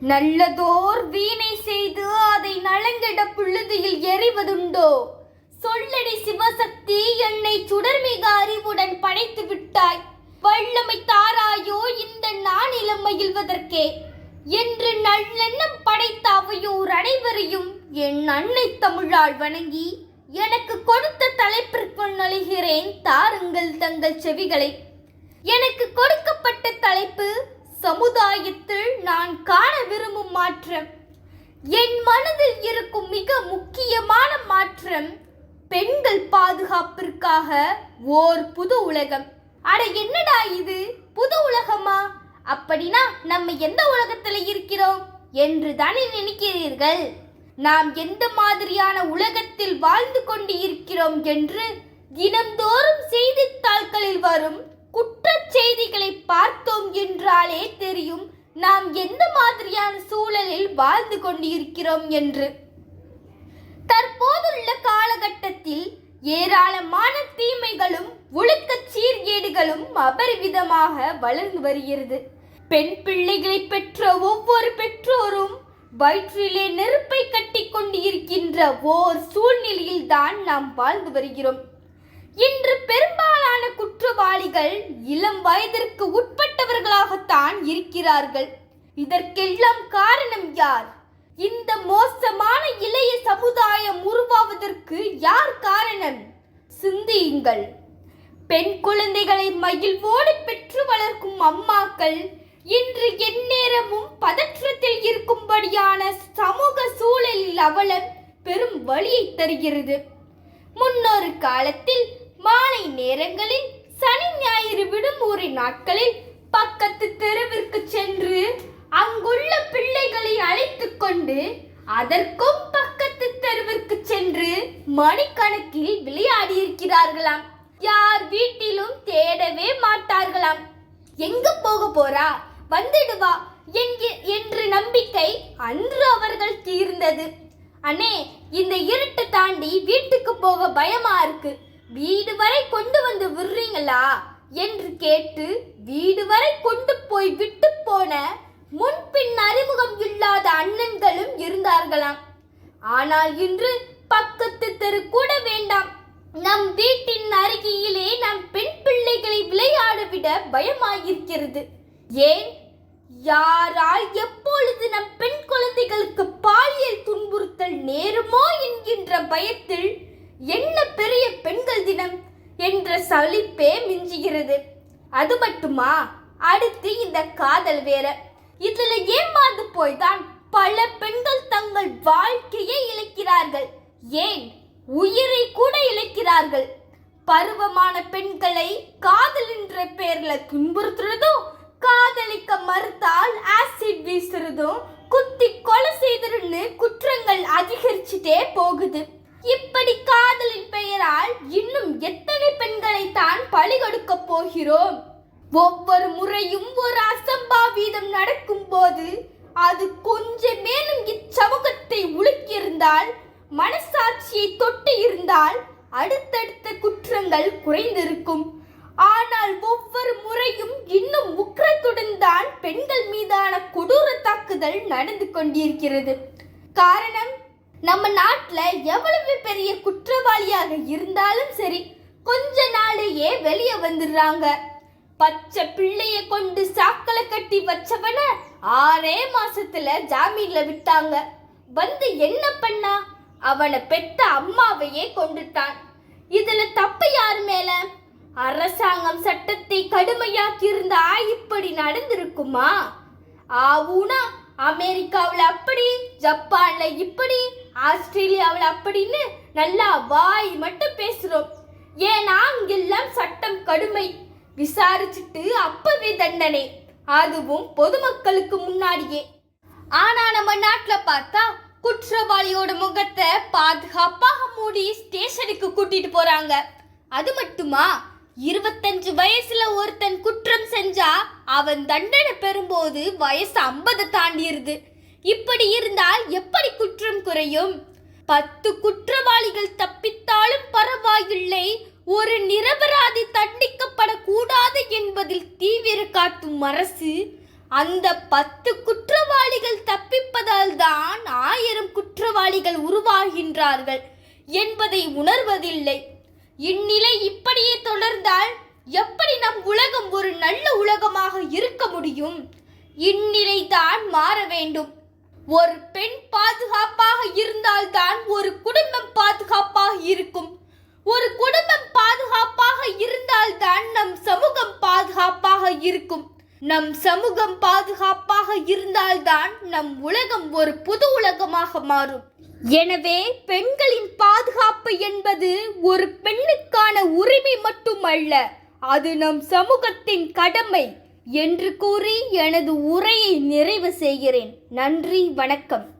நல்லதோர் வீணை செய்து அதை நலங்கிட புழுதியில் எறிவதுண்டோ? சொல்லடி சிவசக்தி என்னை சுடர்மிக அறிவுடன் படைத்து விட்டாய். வல்லமை தாராயோ இந்த நானிலம் மகிழ்வதற்கே. என்று நல்லெண்ணம் படைத்த அவையோர் அனைவரையும் என் அன்னை தமிழால் வணங்கி எனக்கு கொடுத்த தலைப்பிற்குள் நுழைகிறேன். தாருங்கள் தங்கள் செவிகளை. எனக்கு கொடுக்கப்பட்ட தலைப்பு சமுதாயத்தில் நான் காண விரும்பும் மாற்றம். என் மனதில் இருக்கும் மிக முக்கியமான மாற்றம் பெண்கள் பாதுகாப்பிற்காக ஓர் புது உலகம். அட என்னடா இது? புது உலகமா? அப்படின்னா நம்ம எந்த உலகத்துல இருக்கிறோம் என்று தானே நினைக்கிறீர்கள்? நாம் எந்த மாதிரியான உலகத்தில் வாழ்ந்து கொண்டு இருக்கிறோம் என்று தினம்தோறும் செய்தித்தாள்களில் வரும் என்றாலே தெரியும் நாம் எந்த மாதிரியான சூழலில் வாழ்ந்து கொண்டிருக்கிறோம் என்று. தற்போதுள்ள காலகட்டத்தில் ஏராளமான தீமைகளும் ஒழுக்க சீர்கேடுகளும் அபரிவிதமாக வளர்ந்து வருகிறது. பெண் பிள்ளைகளை பெற்ற ஒவ்வொரு பெற்றோரும் வயிற்றிலே நெருப்பை கட்டி கொண்டிருக்கின்ற ஓர் சூழ்நிலையில் தான் நாம் வாழ்ந்து வருகிறோம். இன்று பெரும்பாலான குற்றவாளிகள் இளம் வயதிற்கு தான் இருக்கிறார்கள். இதற்கெல்லாம் காரணம் யார்? இந்த மோசமான இளைய சமுதாயம் உருவாவதற்கு யார் காரணம்? சிந்தியுங்கள். பெண் குழந்தைகளை மகிழ்வோடு பெற்று வளர்க்கும் அம்மாக்கள் இன்று எந்நேரமும் பதற்றத்தில் இருக்கும்படியான சமூக சூழலில் அவலம் பெரும் வழியை தருகிறது. முன்னொரு காலத்தில் மாலை நேரங்களில் சனி ஞாயிறு விடுமுறை நாட்களில் பக்கத்து தெருவிற்கு சென்று அங்குள்ள பிள்ளைகளை அழைத்துக் கொண்டு அதற்கும் பக்கத்து தெருவிற்கு சென்று மணிக்கணக்கில் விளையாடி இருக்கிறார்களாம் யார் வீட்டிலும் தேடவே மாட்டார்களாம். எங்க போக போறா? வந்துடுவா என்று நம்பிக்கை அன்று அவர்கள் தீர்ந்தது. அண்ணே இந்த இருட்டு தாண்டி வீட்டுக்கு போக பயமா இருக்கு. வீடு வரை கொண்டு வந்து விடுறீங்களா? என்று கேட்டு வீடு வரை கொண்டு போய் விட்டு போன முன்பின் அறிமுகம் இல்லாத அண்ணன்களும் இருந்தார்களாம். ஆனால் இன்று பக்கத்து தெரு கூட வேண்டாம். நம் வீட்டின் அருகிலே நம் பெண் பிள்ளைகளை விளையாட விட பயமாயிருக்கிறது. ஏன்? யாரால் எப்பொழுது நம் பெண் குழந்தைகளுக்கு பாலியல் துன்புறுத்தல் நேருமோ என்கின்ற பயத்தில் என்ன பெரிய பெண்கள் தினம்? என்ற சலிப்பே மிஞ்சுகிறது. அது மட்டுமா? அடுத்து இந்த காதல் வேற. இதுல ஏமாந்து போய்தான் பல பெண்கள் தங்கள் வாழ்க்கையை இழக்கிறார்கள். ஏன்? உயிரை கூட இழக்கிறார்கள். பருவமான பெண்களை காதல் என்ற பெயர்ல துன்புறுத்துறதும் காதலிக்க மறுத்தால் ஆசிட் வீசுறதும் குத்தி கொலை செய்ததுன்னு குற்றங்கள் அதிகரிச்சுட்டே போகுது. இப்படி காதலின் பெயரால் இன்னும் எத்தனை பெண்களை தான் பழி கொடுக்க போகிறோம்? ஒவ்வொரு முறையும் ஒரு அசம்பாவிதம் நடக்கும் போது அது கொஞ்சம் மேலும் இச்சமூகத்தை உலுக்கியிருந்தால் மனசாட்சியை தொட்டு இருந்தால் அடுத்தடுத்த குற்றங்கள் குறைந்திருக்கும். ஆனால் ஒவ்வொரு முறையும் இன்னும் உக்கரத்துடன் தான் பெண்கள் மீதான கொடூர தாக்குதல் நடந்து கொண்டிருக்கிறது. காரணம் நம்ம நாட்டில் எவ்வளவு பெரிய குற்றவாளியாக இருந்தாலும் சரி கொஞ்ச நாளையே வெளியே வந்துடுறாங்க. பச்சை பிள்ளைய கொண்டு சாக்கலை கட்டி வச்சவன ஆறே மாசத்துல ஜாமீன்ல விட்டாங்க. வந்து என்ன பண்ணா? அவனை பெத்த அம்மாவையே கொண்டுட்டான். இதுல தப்பு யார் மேல? அரசாங்கம் சட்டத்தை கடுமையாக்கி இருந்தா இப்படி நடந்திருக்குமா? ஆவுனா அமெரிக்காவில் அப்படி ஜப்பான்ல இப்படி ஆஸ்திரேலியாவில் அப்படின்னு நல்லா வாய் மட்டும் பேசுகிறோம் ஏன்னா அங்கெல்லாம் சட்டம் கடுமை. விசாரிச்சுட்டு அப்பவே தண்டனை. அதுவும் பொதுமக்களுக்கு முன்னாடியே. ஆனா நம்ம நாட்டில் பார்த்தா குற்றவாளியோட முகத்தை பாதுகாப்பாக மூடி ஸ்டேஷனுக்கு கூட்டிட்டு போறாங்க. அது மட்டுமா? இருபத்தஞ்சு வயசுல ஒருத்தன் குற்றம் செஞ்சா அவன் தண்டனை பெறும்போது வயசு ஐம்பது தாண்டிடுது. இப்படி இருந்தால் எப்படி குற்றம் குறையும்? பத்து குற்றவாளிகள் தப்பித்தாலும் பரவாயில்லை. ஒரு நிரபராதி தண்டிக்கப்படக்கூடாது என்பதில் தீவிர காட்டும் அரசு அந்த பத்து குற்றவாளிகள் தப்பிப்பதால் தான் ஆயிரம் குற்றவாளிகள் உருவாகின்றார்கள் என்பதை உணர்வதில்லை. இந்நிலை இப்படியே தொடர்ந்தால் எப்படி நம் உலகம் ஒரு நல்ல உலகமாக இருக்க முடியும்? இந்நிலை தான் மாற வேண்டும். ஒரு பெண் பாதுகாப்பாக இருந்தால்தான் ஒரு குடும்பம் பாதுகாப்பாக இருக்கும். ஒரு குடும்பம் பாதுகாப்பாக இருந்தால்தான் நம் சமூகம் பாதுகாப்பாக இருக்கும். நம் சமூகம் பாதுகாப்பாக இருந்தால்தான் நம் உலகம் ஒரு புது உலகமாக மாறும். எனவே பெண்களின் பாதுகாப்பு என்பது ஒரு பெண்ணுக்கான உரிமை மட்டுமல்ல அது நம் சமூகத்தின் கடமை. என்று கூறி எனது உரையை நிறைவு செய்கிறேன். நன்றி வணக்கம்.